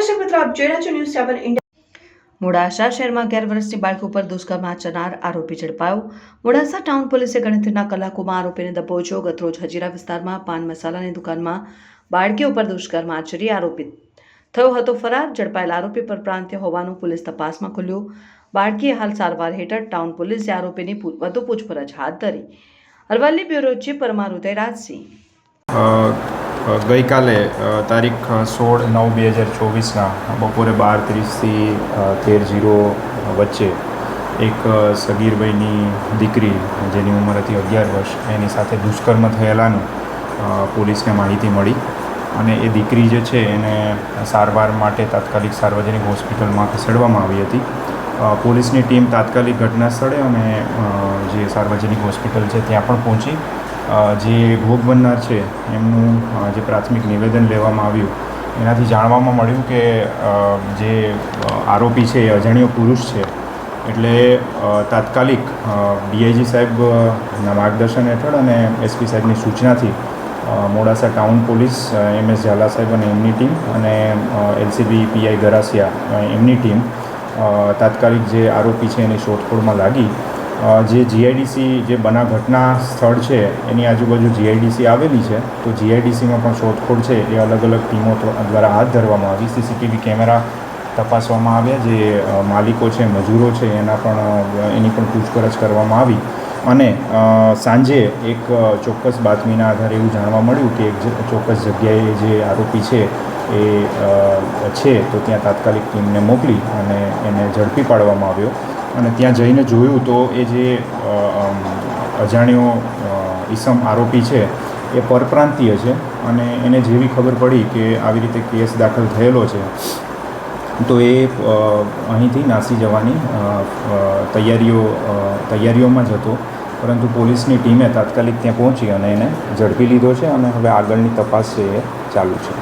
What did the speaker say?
આપ જોઈ રહ્યા છો ન્યૂઝ સેવન ઇન્ડિયા મોડાસા શહેરમાં અગિયાર વર્ષની બાળકી ઉપર દુષ્કર્મ આચરનાર આરોપી ઝડપાયો. મોડાસા ટાઉન પોલીસે ગણતરીના કલાકોમાં આરોપીને દબોચ્યો ગતરોજ હજીરા વિસ્તારમાં પાન મસાલાની દુકાનમાં બાળકી ઉપર દુષ્કર્મ આચરી આરોપી થયો હતો ફરાર. ઝડપાયેલ આરોપી પર પ્રાંત્ય હોવાનું પોલીસ તપાસમાં ખુલ્યું. બાળકીએ હાલ સારવાર હેઠળ ટાઉન પોલીસે આરોપીની વધુ પૂછપરછ હાથ ધરી. Aravalli bureau chief Parmar Udayrajsinh. ગઈકાલે તારીખ સોળ નવ બે હજાર ચોવીસના બપોરે બાર ત્રીસથી તેર જીરો વચ્ચે એક સગીરભાઈની દીકરી જેની ઉંમર હતી અગિયાર વર્ષ, એની સાથે દુષ્કર્મ થયેલાનું પોલીસને માહિતી મળી અને એ દીકરી જે છે એને સારવાર માટે તાત્કાલિક સાર્વજનિક હોસ્પિટલમાં ખસેડવામાં આવી હતી. પોલીસની ટીમ તાત્કાલિક ઘટના સ્થળે અને જે સાર્વજનિક હોસ્પિટલ છે ત્યાં પણ પહોંચી જે ભોગ બનનાર છે, એમનું જે પ્રાથમિક નિવેદન લેવામાં આવ્યું, એનાથી જાણવામાં મળ્યું કે જે આરોપી છે એ અજાણ્યો પુરુષ છે. એટલે તાત્કાલિક ડીઆઈજી સાહેબના માર્ગદર્શન હેઠળ અને એસપી સાહેબની સૂચનાથી Modasa town police MS Zala સાહેબ અને એમની ટીમ અને એલસીબી પીઆઈ ગરાસિયા એમની ટીમ તાત્કાલિક જે આરોપી છે એની શોધખોળમાં લાગી. જે જીઆઈડીસી જે બના ઘટના સ્થળ છે, એની આજુબાજુ જીઆઈડીસી આવેલી છે, તો જીઆઈડીસીમાં પણ શોધખોળ છે. એ અલગ અલગ ટીમો દ્વ- દ્વારા હાથ ધરવામાં આવી. સીસીટીવી કેમેરા તપાસવામાં આવ્યા, જે માલિકો છે, મજૂરો છે, એના પણ એની પણ પૂછપરછ કરવામાં આવી. અને સાંજે એક ચોક્કસ બાતમીના આધારે એવું જાણવા મળ્યું કે એક ચોક્કસ જગ્યાએ જે આરોપી છે, એ છે, તો ત્યાં તાત્કાલિક ટીમને મોકલી અને એને ઝડપી પાડવામાં આવ્યો. અને ત્યાં જઈને જોયું તો એ જે અજાણ્યો ઈસમ આરોપી છે, એ પરપ્રાંતીય છે અને એને જેવી ખબર પડી કે આવી રીતે કેસ દાખલ થયેલો છે, તો એ અહીંથી નાસી જવાની તૈયારીઓ તૈયારીઓમાં જ હતો. પરંતુ પોલીસની ટીમે તાત્કાલિક ત્યાં પહોંચી અને એને ઝડપી લીધો છે અને હવે આગળની તપાસ છે એ ચાલુ છે.